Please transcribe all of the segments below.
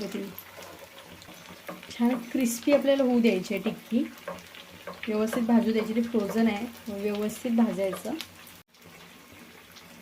पद्धतीने छान क्रिस्पी आपल्याला होऊ द्यायची आहे टिक्की. व्यवस्थित भाजू द्यायची ती फ्रोझन आहे. व्यवस्थित भाजायचं.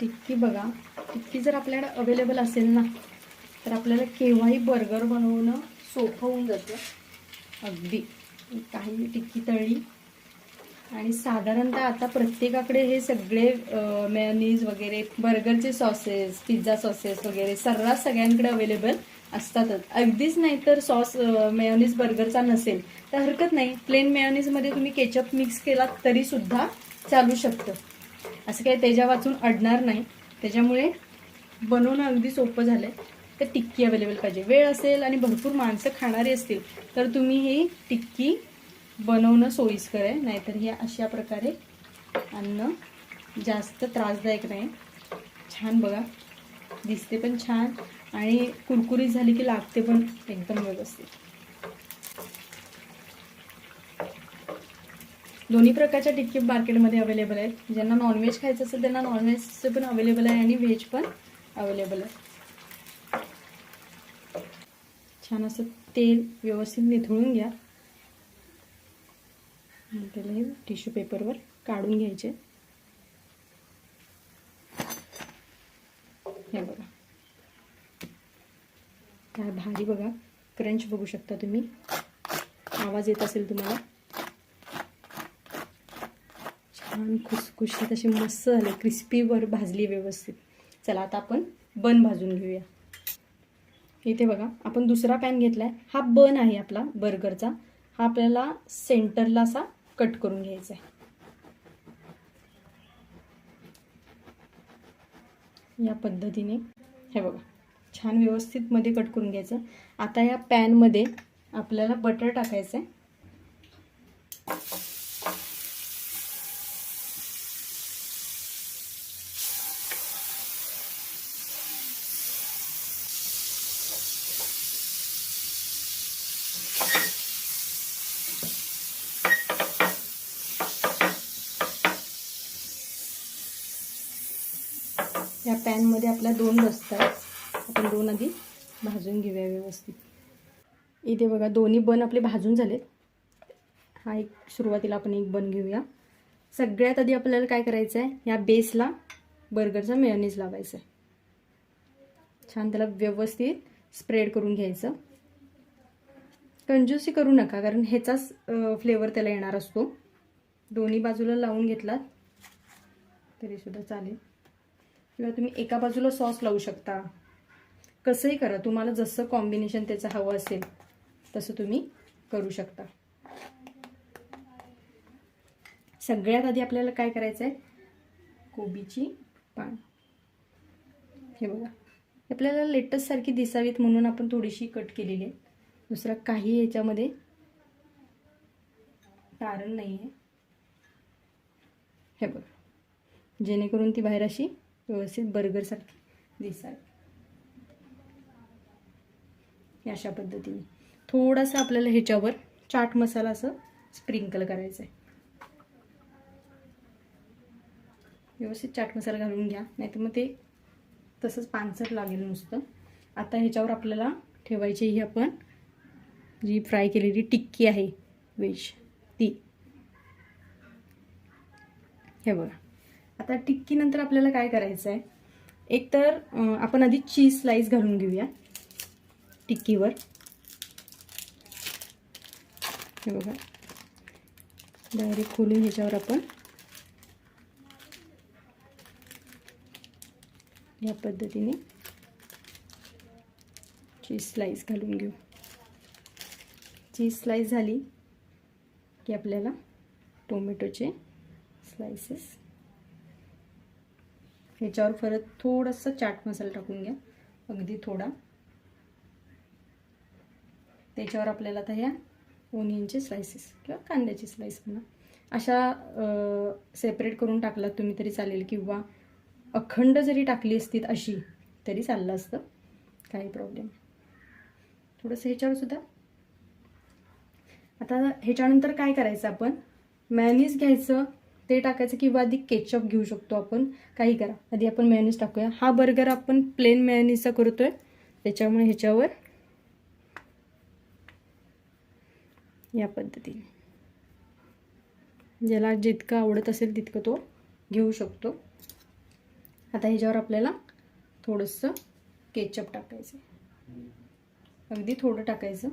टिक्की बघा. टिक्की जर आपल्याकडे अवेलेबल असेल ना तर आपल्याला केव्हाही बर्गर बनवणं सोपं होऊन जातं. अगदी. काही टिक्की तळली. आणि साधारणतः आता प्रत्येकाकडे हे सगळे मेयोनीज वगैरे बर्गरचे सॉसेस पिझ्झा सॉसेस वगैरे सर्रास सगळ्यांकडे अवेलेबल असतातच. अगदीच नाही तर सॉस मेयोनीज बर्गरचा नसेल. तर हरकत नाही. प्लेन मेयोनीजमध्ये तुम्ही केचप मिक्स केला तरी सुद्धा चालू शकतं. असं काही त्याच्या वाचून अडणार नाही. त्याच्यामुळे बनवणं अगदी सोपं झालं आहे तर टिक्की अवेलेबल पाहिजे. वेळ असेल आणि भरपूर माणसं खाणारी असतील तर तुम्ही ही टिक्की बनवणं सोयीस्कर आहे. नाहीतर हे अशा प्रकारे अन्न जास्त त्रासदायक नाही. छान बघा. दिसते पण छान. आणि कुरकुरीत झाली की लागते पण एकदम व्यवस्थित. दोन्ही प्रकारच्या टिक्की मार्केटमध्ये अवेलेबल आहेत. ज्यांना नॉनव्हेज खायचं असेल त्यांना नॉनव्हेजचं पण अवेलेबल आहे आणि व्हेज पण अवेलेबल आहे. छान असं तेल व्यवस्थित निथळून घ्या. त्याला हे टिश्यू पेपरवर काढून घ्यायचे. हे बघा. काय भारी बघा. क्रंच बघू शकता तुम्ही. आवाज येत असेल तुम्हाला. छान खुसखुशीत असे मस्त झाले. क्रिस्पीवर भाजली व्यवस्थित. चला आता आपण बन भाजून घेऊया. इथे बघा आपण दुसरा पॅन घेतलाय. हा बन आहे आपला बर्गरचा हा आपल्याला सेंटरला असा कट करून घ्यायचा आहे. या पद्धतीने. हे बघा. छान व्यवस्थित मध्ये कट करून घ्यायचं. आता या पॅनमध्ये आपल्याला बटर टाकायचं आहे. या पॅनमध्ये आपल्या दोन रस्ता आहेत आपण दोन आधी भाजून घेऊया व्यवस्थित. इथे बघा दोन्ही बन आपले भाजून झालेत. हा एक सुरुवातीला आपण एक बन घेऊया. सगळ्यात आधी आपल्याला काय करायचं आहे या बेसला बर्गरचा मेयोनीज लावायचं आहे छान त्याला व्यवस्थित स्प्रेड करून घ्यायचं. कंजूसी करू नका कारण ह्याचाच फ्लेवर त्याला येणार असतो. दोन्ही बाजूला लावून घेतलात तरीसुद्धा चालेल. किंवा तुम्ही एका बाजूला सॉस लावू शकता. कसंही करा तुम्हाला जसं कॉम्बिनेशन त्याचं हवं असेल तसं तुम्ही करू शकता. सगळ्यात आधी आपल्याला काय करायचं आहे कोबीची पान. हे बघा. आपल्याला लेटस्ट सारखी दिसावीत म्हणून आपण थोडीशी कट केलेली आहे. दुसरं काही याच्यामध्ये कारण नाही आहे हे बघा. जेणेकरून ती बाहेर अशी व्यवस्थित बर्गरसारखी दिसावी. अशा पद्धतीने. थोडंसं आपल्याला ह्याच्यावर चाट मसाला असं स्प्रिंकल करायचं आहे व्यवस्थित चाट मसाला घालून घ्या नाहीतर मग ते तसंच पानसर लागेल नुसतं. आता ह्याच्यावर आपल्याला ठेवायची ही आपण जी फ्राय केलेली टिक्की आहे वेज ती. हे बघा. आता टिक्कीनंतर आपल्याला काय करायचं आहे एक तर आपण आधी चीज स्लाईस घालून घेऊया. टिक्कीवर. हे बघा. डायरेक्ट खोलून ह्याच्यावर आपण या पद्धतीने चीज स्लाईस घालून घेऊ. चीज स्लाईस झाली की आपल्याला टोमॅटोचे स्लायसेस ह्याच्यावर परत थोडंसं चाट मसाला टाकून घ्या. अगदी थोडा. त्याच्यावर आपल्याला आता ह्या ओनियनचे स्लायसेस किंवा कांद्याचे स्लाईस म्हणा अशा सेपरेट करून टाकलात तुम्ही तरी चालेल किंवा अखंड जरी टाकली असतीत अशी तरी चाललं असतं. काही प्रॉब्लेम थोडंसं ह्याच्यावर सुद्धा. आता ह्याच्यानंतर काय करायचं आपण? मॅनीज घ्यायचं ते टाकायचं किंवा आधी केचअप घेऊ शकतो आपण. काही करा. आधी आपण मॅनीज टाकूया. हा बर्गर आपण प्लेन मेयोनीजचा करतोय. त्याच्यामुळे ह्याच्यावर या पद्धतीने. ज्याला जितकं आवडत असेल तितकं तो घेऊ शकतो. आता ह्याच्यावर आपल्याला थोडंसं केचप टाकायचं. अगदी थोडं टाकायचं.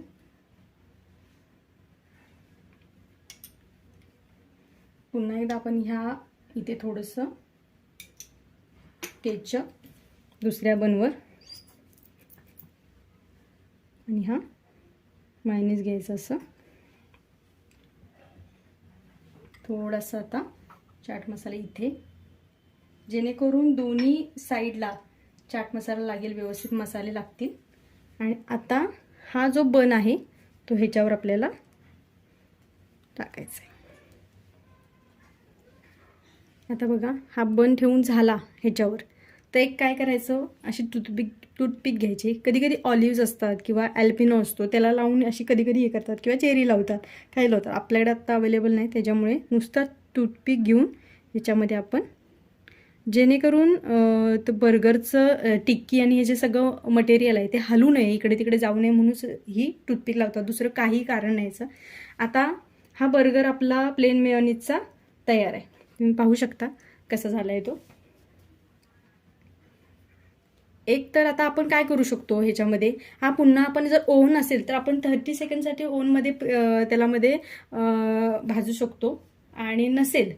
पुन्हा एकदा आपण ह्या इथे थोडंसं केचप दुसऱ्या बनवर आणि हा मायनीज घ्यायचा असं. थोडासा आता चाट मसाला इथे. जेणेकरून दोन्ही साईडला चाट मसाला लागेल व्यवस्थित मसाले लागतील. आणि आता हा जो बन आहे तो ह्याच्यावर आपल्याला टाकायचा आहे आता बघा हा बन ठेवून झाला ह्याच्यावर. तर एक काय करायचं अशी टूथपिक टूथपिक घ्यायची. कधी कधी ऑलिव्ज असतात किंवा ॲल्पिनो असतो त्याला लावून अशी कधी कधी हे करतात किंवा चेरी लावतात काही लावतात. आपल्याकडे आत्ता अवेलेबल नाही त्याच्यामुळे नुसतं टूथपिक घेऊन ह्याच्यामध्ये आपण जेणेकरून तर बर्गरचं टिक्की आणि हे जे सगळं मटेरियल आहे ते हलू नये इकडे तिकडे जाऊ नये म्हणूनच ही टूथपिक लावतात. दुसरं काही कारण नाहीचं आता हा बर्गर आपला प्लेन मेयोनीजचा तयार आहे. तुम्ही पाहू शकता कसा झाला आहे तो. एक तर आता आपण काय करू शकतो ह्याच्यामध्ये? हा पुन्हा आपण जर ओव्हन असेल तर आपण थर्टी सेकंडसाठी ओव्हनमध्ये त्यालामध्ये भाजू शकतो. आणि नसेल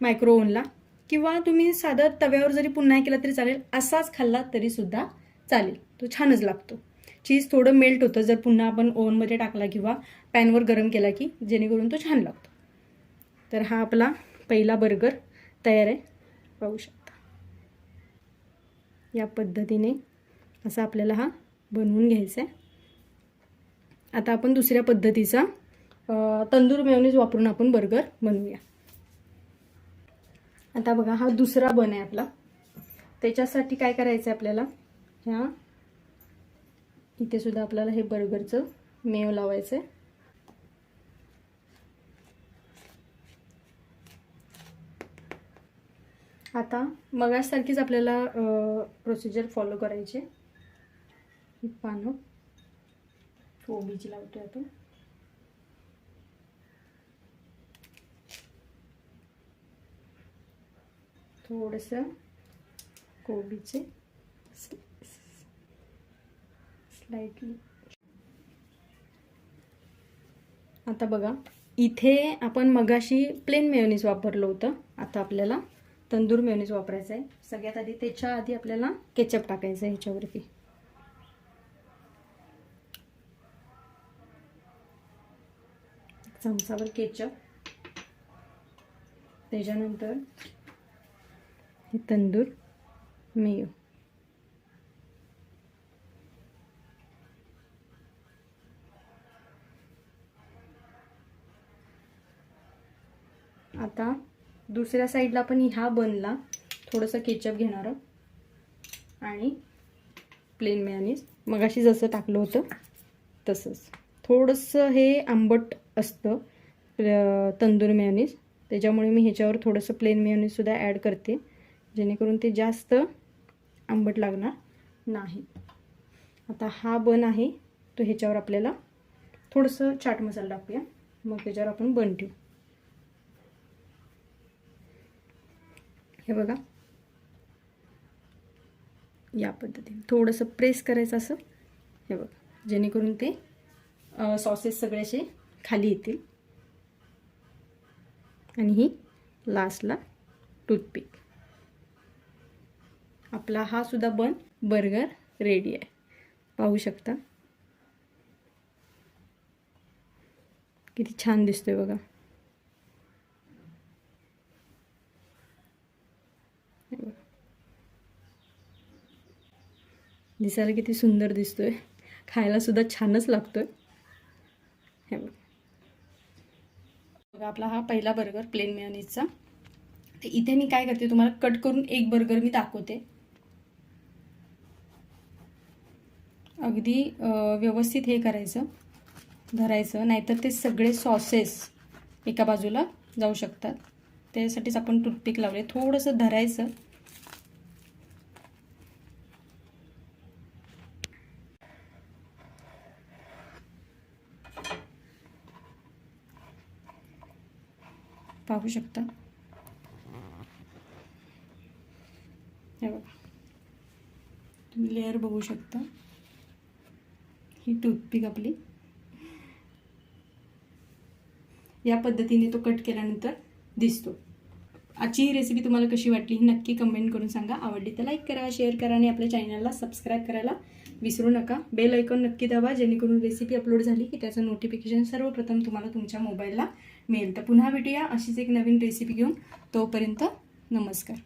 मायक्रो ओव्हनला किंवा तुम्ही साधं तव्यावर जरी पुन्हा केला तरी चालेल असाच खाल्ला तरीसुद्धा चालेल. तो छानच लागतो. चीज थोडं मेल्ट होतं जर पुन्हा आपण ओव्हनमध्ये टाकला किंवा पॅनवर गरम केला की जेणेकरून तो छान लागतो. तर हा आपला पहिला बर्गर तयार आहे. पाहू शकतो. या पद्धतीने असा आपल्याला हा बनवून घ्यायचा आहे. आता आपण दुसऱ्या पद्धतीचा तंदूर मेवनीज वापरून आपण बर्गर बनवूया. आता बघा हा दुसरा बन आहे आपला. त्याच्यासाठी काय करायचं आहे आपल्याला? ह्या इथे सुद्धा आपल्याला हे बर्गरचं मेव लावायचं आहे. आता मगासारखीच आपल्याला प्रोसिजर फॉलो करायची ही पानं. कोबीची लावतोय आपण थोडंसं कोबीचे स्लाइटली आता बघा इथे आपण मगाशी प्लेन मेयोनीज वापरलं होतं. आता आपल्याला तंदूर मेयोनीज वापरायचं आहे सगळ्यात आधी त्याच्या आधी आपल्याला केचप टाकायचं आहे ह्याच्यावरती चमचावर केचप. त्याच्यानंतर हे तंदूर मेयो. आता दुसऱ्या साईडला आपण ह्या बनला. थोडंसं केचप घेणार आहोत. आणि प्लेन मेयानीज मगाशी जसं टाकलं होतं तसंच. थोडंसं हे आंबट असतं तंदूर मेयोनीज त्याच्यामुळे मी ह्याच्यावर थोडंसं प्लेन मेयोनीजसुद्धा ॲड करते. जेणेकरून ते जास्त आंबट लागणार नाही. आता हा बन आहे तो ह्याच्यावर आपल्याला थोडंसं चाट मसाला टाकूया. मग त्याच्यावर आपण बन ठेवू. हे बघा. या पद्धतीने. थोडंसं प्रेस करायचं असं. हे बघा. जेणेकरून ते सॉसेस सगळे असे खाली येतील. आणि ही लास्टला टूथपिक आपला हा सुद्धा बन बर्गर रेडी आहे. पाहू शकता. किती छान दिसतोय बघा. दिसायला किती सुंदर दिसतोय. आहे खायलासुद्धा छानच लागतोय. हे बघा. आपला हा पहिला बर्गर प्लेन मेयोनीजचा तर इथे मी काय करते तुम्हाला कट करून एक बर्गर मी दाखवते. अगदी व्यवस्थित हे करायचं धरायचं नाहीतर ते सगळे सॉसेस एका बाजूला जाऊ शकतात. त्यासाठीच आपण टूथपिक लावले. थोडंसं धरायचं. पाहू शकता. हे बघा. तुम्ही लेअर बघू शकता. ही टूथपिक आपली. या पद्धतीने तो कट केल्यानंतर दिसतो. आजची ही रेसिपी तुम्हाला कशी वाटली ही नक्की कमेंट करून सांगा. आवडली तर लाईक करा शेअर करा आणि आपल्या चॅनलला सबस्क्राईब करायला विसरू नका. बेल ऐकून नक्की दाबा जेणेकरून रेसिपी अपलोड झाली की त्याचं नोटिफिकेशन सर्वप्रथम तुम्हाला तुमच्या मोबाईलला मिळेल तर पुन्हा भेटूया अशीच एक नवीन रेसिपी घेऊन. तोपर्यंत नमस्कार.